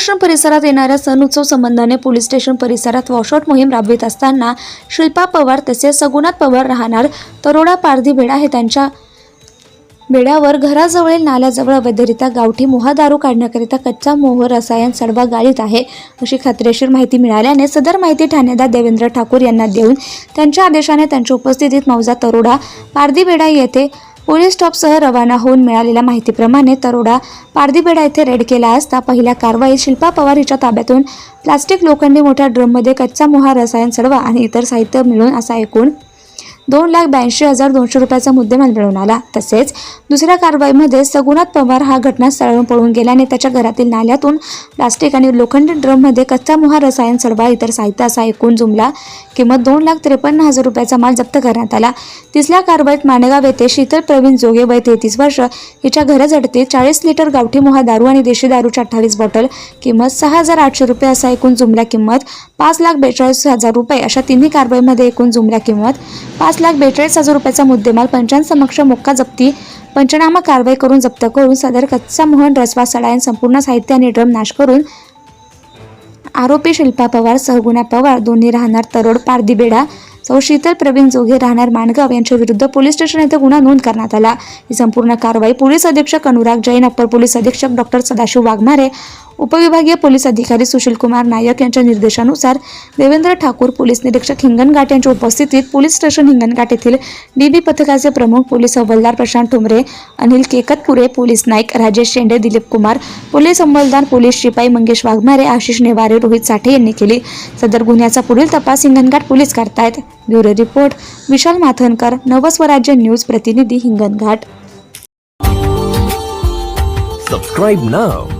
Station परिसरात येणाऱ्या सण उत्सव संबंधाने पोलीस स्टेशन परिसरात वॉशआउट मोहीम राबवित असताना शिल्पा पवार तसेच सगुणात पवार राहणार. तरोडा पारधी भेडा हे त्यांच्या बेड्यावर घराजवळील नाल्याजवळ अवैधरित्या गावठी मोहा दारू काढण्याकरिता कच्चा मोह रसायन सडवा गाळीत आहे अशी खात्रीशीर माहिती मिळाल्याने सदर माहिती ठाणेदार देवेंद्र ठाकूर यांना देऊन त्यांच्या आदेशाने त्यांच्या उपस्थितीत मौजा तरोडा पारधीबेडा येथे पोलीस स्टॉपसह रवाना होऊन मिळालेल्या माहितीप्रमाणे तरोडा पारदीबेडा येथे रेड केला असता पहिल्या कारवाईत शिल्पा पवार हिच्या ताब्यातून प्लास्टिक लोखंडी मोठ्या ड्रममध्ये कच्चा मोहा रसायन सडवा आणि इतर साहित्य मिळून असा एकूण दोन लाख ब्याऐंशी हजार दोनशे रुपयाचा मुद्देमाल मिळवून आला. तसेच दुसऱ्या कारवाईमध्ये सगुणात पवार हा घटनास्थळावरून पळून गेल्याने त्याच्या घरातील नाल्यातून प्लास्टिक आणि लोखंडी ड्रममध्ये कच्चा मोहा रसायन सडवा इतर साहित्य असा एकूण जुमला किंमत दोन लाख त्रेपन्न हजार रुपयाचा माल जप्त करण्यात आला. तिसऱ्या कारवाईत माणेगाव येथे शीतल प्रवीण जोगे वय तेहतीस वर्ष हिच्या घराजडते चाळीस लिटर गावठी मोहा दारू आणि देशी दारूच्या अठ्ठावीस बॉटल किंमत सहा हजार आठशे रुपये असा एकूण जुमला किंमत पाच लाख बेचाळीस हजार रुपये अशा तिन्ही कारवाईमध्ये एकूण जुमल्या किंमत पाच लाख बेचाळीस हजार रुपयाचा मुद्देमाल पंचांसमक्ष मोक्का जप्ती पंचनामा कारवाई करून जप्त करून सदर कच्चा मोहन रसवा सडायन संपूर्ण साहित्य आणि ड्रम नाश करून आरोपी शिल्पा पवार सहगुणा पवार दोन्ही राहणार तरोड पारदीबेडा सौ शीतल प्रवीण जोगे राहणार माणगाव यांच्या विरुद्ध पोलीस स्टेशन येथे गुन्हा नोंद करण्यात आला. ही संपूर्ण कारवाई पोलीस अधीक्षक अनुराग जैन अप्पर पोलीस अधीक्षक डॉक्टर सदाशिव वाघमारे उपविभागीय पोलीस अधिकारी सुशील कुमार नायक यांच्या निर्देशानुसार देवेंद्र ठाकूर पोलीस निरीक्षक हिंगणघाट यांच्या उपस्थितीत पोलीस स्टेशन हिंगणघाट येथील डीबी पथकाचे प्रमुख पोलीस हवालदार प्रशांत ठोंबरे अनिल केकतपुरे पोलीस नाईक राजेश शेंडे दिलीप कुमार पोलीस अंमलदार पोलीस शिपाई मंगेश वाघमारे आशिष नेवारे रोहित साठे यांनी केली. सदर गुन्ह्याचा पुढील तपास हिंगणघाट पोलीस करतायत. Bureau report Vishal Mathankar Navswarajya news प्रतिनिधी Hinganghat Subscribe now.